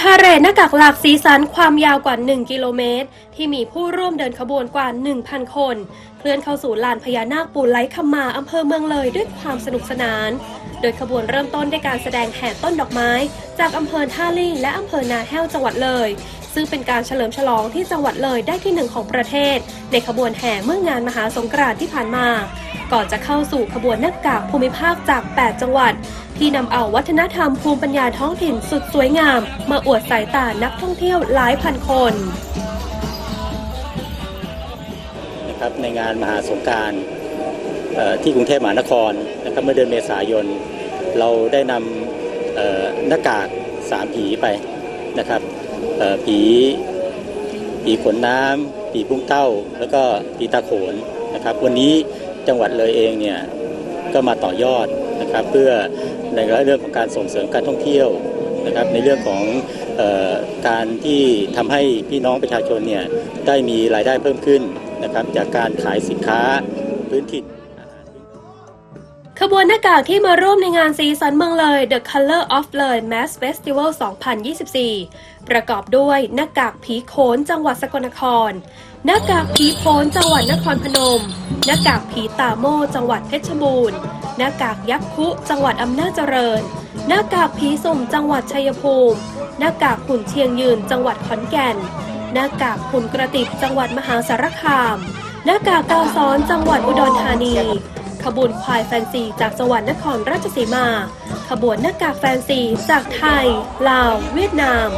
พาเหรดหน้ากากหลากสีสันความยาวกว่า 1 กิโลเมตร ที่มีผู้ร่วมเดินขบวนกว่า 1,000 คน เคลื่อนเข้าสู่ลานพญานาคปูไลคำมาอำเภอเมืองเลยด้วยความสนุกสนาน โดยขบวนเริ่มต้นด้วยการแสดงแห่ต้นดอกไม้ จากอำเภอท่าลี่และอำเภอนาแห้วจังหวัดเลย ซึ่งเป็นการเฉลิมฉลองที่จังหวัดเลยได้ที่หนึ่งของประเทศ ในขบวนแห่เมื่องานมหาสงกรานต์ที่ผ่านมา ก่อนจะเข้าสู่ขบวนหน้ากากภูมิภาคจาก 8 จังหวัด ที่นำเอาวัฒนธรรมภูมิปัญญาท้องถิ่นสุดสวยงาม มาอวดสายตานักท่องเที่ยวหลายพันคนนะครับในงานมหาสงการที่กรุงเทพมหานครนะครับเมื่อเดือนเมษายน เราได้นำหน้ากากสามผีไปนะครับผีผีขนน้ำผีพุ่งเต้า แล้วก็ผีตาโขนนะครับ วันนี้จังหวัดเลยเองเนี่ยก็มาต่อยอด นะครับเพื่อในเรื่องของการส่งเสริมการท่องเที่ยวนะครับในเรื่องของออการที่ทำให้พี่น้องประชาชนเนี่ยได้มีรายได้เพิ่มขึ้นนะครับจากการขายสินค้าพื้นถิ่นขบวนหน้ากากที่มาร่วมในงานสีสันเมืองเลย The Color of เลย Mass Festival 2024 ประกอบด้วยหน้ากากผีโขนจังหวัดสกลนคร หน้ากากผีโขนจังหวัดนครพนม หน้ากากผีตาโมจังหวัดเพชรบูรณ์ หน้ากากยักษ์คุ จังหวัดอำนาจเจริญ หน้ากากผีสุ่มจังหวัดชัยภูมิ หน้ากากหุ่นเชียงยืนจังหวัดขอนแก่น หน้ากากหุ่นกระติบจังหวัดมหาสารคาม หน้ากากกาวซ้อนจังหวัดอุดรธานี ขบวนควายแฟนซีจากจังหวัดนครราชสีมา ขบวนหน้ากากแฟนซีจากไทย ลาว เวียดนาม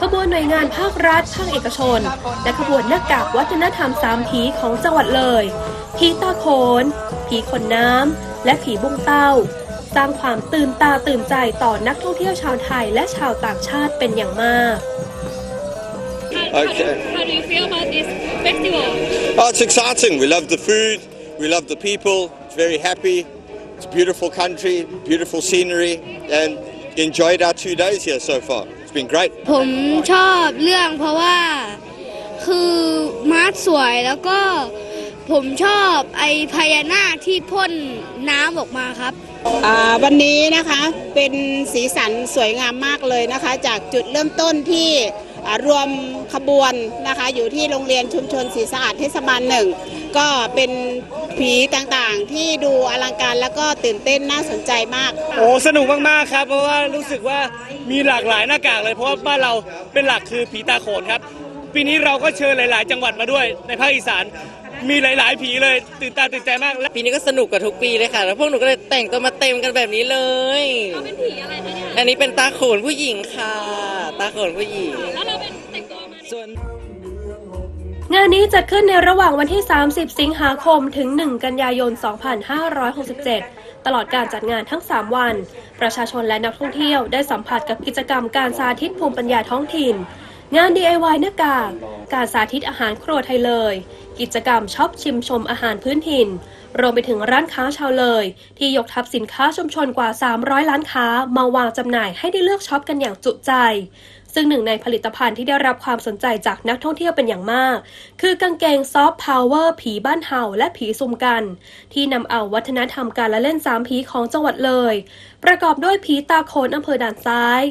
ขบวนหน่วยงานภาครัฐภาคเอกชน และขบวนหน้ากากวัฒนธรรมสามผีของจังหวัดเลยผีตาโขนผีขนน้ำ และผีบุ้งเต้า สร้างความตื่นตาตื่นใจต่อนักท่องเที่ยวชาวไทยและชาวต่างชาติเป็นอย่างมาก Okay. How do you feel about this festival? Oh, it's exciting. We love the food. We love the people. It's very happy. It's a beautiful country, beautiful scenery, and enjoyed our two days here so far. It's been great. ผมชอบเรื่องเพราะว่าคือมาร์ทสวยแล้วก็ ผมชอบไอพญานาคที่พ่นน้ำออกมาครับอ่าวันนี้นะคะเป็นสีสันสวยงามมากเลยนะคะ จากจุดเริ่มต้นที่อ่ารวมขบวนนะคะ อยู่ที่โรงเรียนชุมชนศรีสะอาดเทศบาลหนึ่งก็เป็นผีต่างๆ ที่ดูอลังการแล้วก็ตื่นเต้นน่าสนใจมาก โอ้สนุกมากๆครับ เพราะว่ารู้สึกว่ามีหลากหลายหน้ากากเลยเพราะว่าบ้านเราเป็นหลักคือผีตาโขนครับ ปีนี้เราก็เชิญหลาย ๆ จังหวัดมาด้วยในภาคอีสาน มีหลาย ๆ ผีเลย ตื่นตาตื่นใจมากและปีนี้ก็สนุกกว่าทุกปีเลยค่ะ แล้วพวกหนูก็เลยแต่งตัวมาเต็มกันแบบนี้เลย เราเป็นผีอะไรคะเนี่ย อันนี้เป็นตาโขนผู้หญิงค่ะ ตาโขนผู้หญิง แล้วเราเป็นแต่งตัวมาในส่วน งานนี้จัดขึ้นในระหว่างวันที่ 30 สิงหาคมถึง 1 กันยายน 2567 ตลอดการจัดงานทั้ง 3 วัน ประชาชนและนักท่องเที่ยวได้สัมผัสกับกิจกรรมการสาธิตภูมิปัญญาท้องถิ่น งาน DIY หน้ากาก การสาธิตอาหารครัวไทยเลย กิจกรรมช็อปชิมชมอาหารพื้นถิ่น รวมไปถึงร้านค้าชาวเลย ที่ยกทับสินค้าชุมชนกว่า 300 ล้านค้ามาวางจำหน่ายให้ได้เลือกช็อปกันอย่างจุใจ ซึ่งหนึ่งในผลิตภัณฑ์ที่ได้รับความสนใจจากนักท่องเที่ยวเป็นอย่างมาก คือกางเกงซอฟต์พาวเวอร์ผีบ้านเห่าและผีซุ่มกัน ที่นำเอาวัฒนธรรมการละเล่นสามผีของจังหวัดเลย ประกอบด้วยผีตาโขนอำเภอด่านซ้าย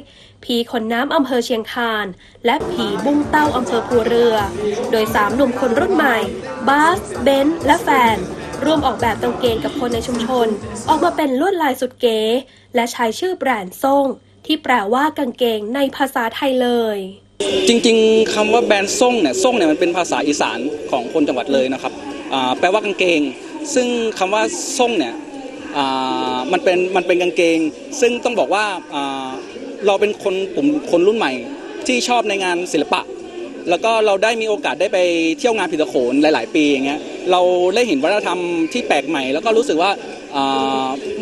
ผีขนน้ำอำเภอเชียงคาน และผีบุ้งเต้าอำเภอภูเรือ โดยสามหนุ่มคนรุ่นใหม่บาสเบนและแฟน ร่วมออกแบบกางเกงกับคนในชุมชน ออกมาเป็นลวดลายสุดเก๋ และใช้ชื่อแบรนด์ส่งที่แปลว่ากางเกงในภาษาไทยเลย จริงๆคำว่าแบรนด์ส่งเนี่ยส่งเนี่ยมันเป็นภาษาอีสานของคนจังหวัดเลยนะครับแปลว่ากางเกง ซึ่งคำว่าส่งเนี่ยมันเป็นมันเป็นกางเกง ซึ่งต้องบอกว่าอ่าเราเป็นคนกลุ่มคนรุ่นใหม่ที่ชอบในงานศิลปะ แล้วก็เราได้มีโอกาสได้ไปเที่ยวงานผีตะโขนหลาย ๆ ปีอย่างเงี้ยเราได้เห็นวัฒนธรรมที่แปลกใหม่ แล้วก็รู้สึกว่า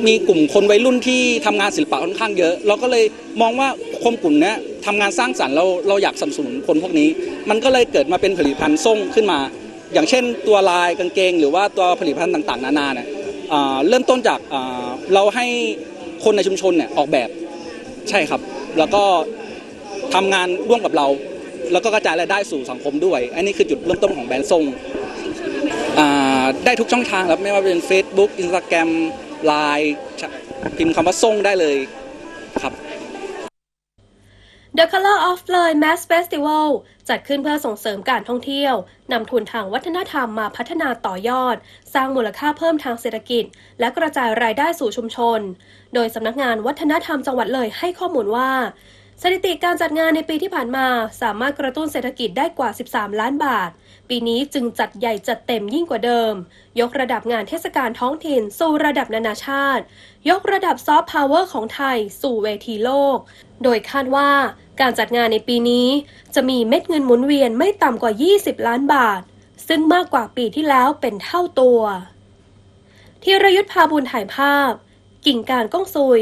มีกลุ่มคนวัยรุ่นที่ทำงานศิลปะค่อนข้างเยอะ เราก็เลยมองว่าคนกลุ่มนี้ทำงานสร้างสรรค์เราเราอยากสนับสนุนคนพวกนี้ มันก็เลยเกิดมาเป็นผลิตภัณฑ์ส่งขึ้นมา อย่างเช่น ตัวลายกางเกง หรือว่าตัวผลิตภัณฑ์ต่าง ๆ นานาเนี่ยเริ่มต้นจากเราให้คนในชุมชนเนี่ยออกแบบใช่ครับ แล้วก็ทำงานร่วมกับเรา แล้วก็กระจายรายได้สู่สังคมด้วย อันนี้คือจุดเริ่มต้นของแบรนด์ส่งได้ทุกช่องทางครับไม่ว่าเป็น Facebook Instagram Line พิมพ์คำว่าส่งได้เลยครับ The Color of เลย Mass Festival จัดขึ้นเพื่อส่งเสริมการท่องเที่ยวนำทุนทางวัฒนธรรมมาพัฒนาต่อยอด สร้างมูลค่าเพิ่มทางเศรษฐกิจ และกระจายรายได้สู่ชุมชน โดยสำนักงานวัฒนธรรมจังหวัดเลยให้ข้อมูลว่า สถิติการจัดงานในปีที่ผ่านมาสามารถกระตุ้นเศรษฐกิจได้กว่า 13 ล้านบาท ปีนี้จึงจัดใหญ่จัดเต็มยิ่งกว่าเดิม ยกระดับงานเทศกาลท้องถิ่นสู่ระดับนานาชาติ ยกระดับซอฟต์พาวเวอร์ของไทยสู่เวทีโลก โดยคาดว่าการจัดงานในปีนี้ จะมีเม็ดเงินหมุนเวียนไม่ต่ำกว่า 20 ล้านบาท ซึ่งมากกว่าปีที่แล้วเป็นเท่าตัวธีรยุทธพาบุญถ่ายภาพ กิ่งการก้องซุย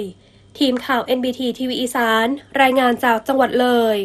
ทีมข่าว NBT ทีวีอีสาน รายงานจากจังหวัดเลย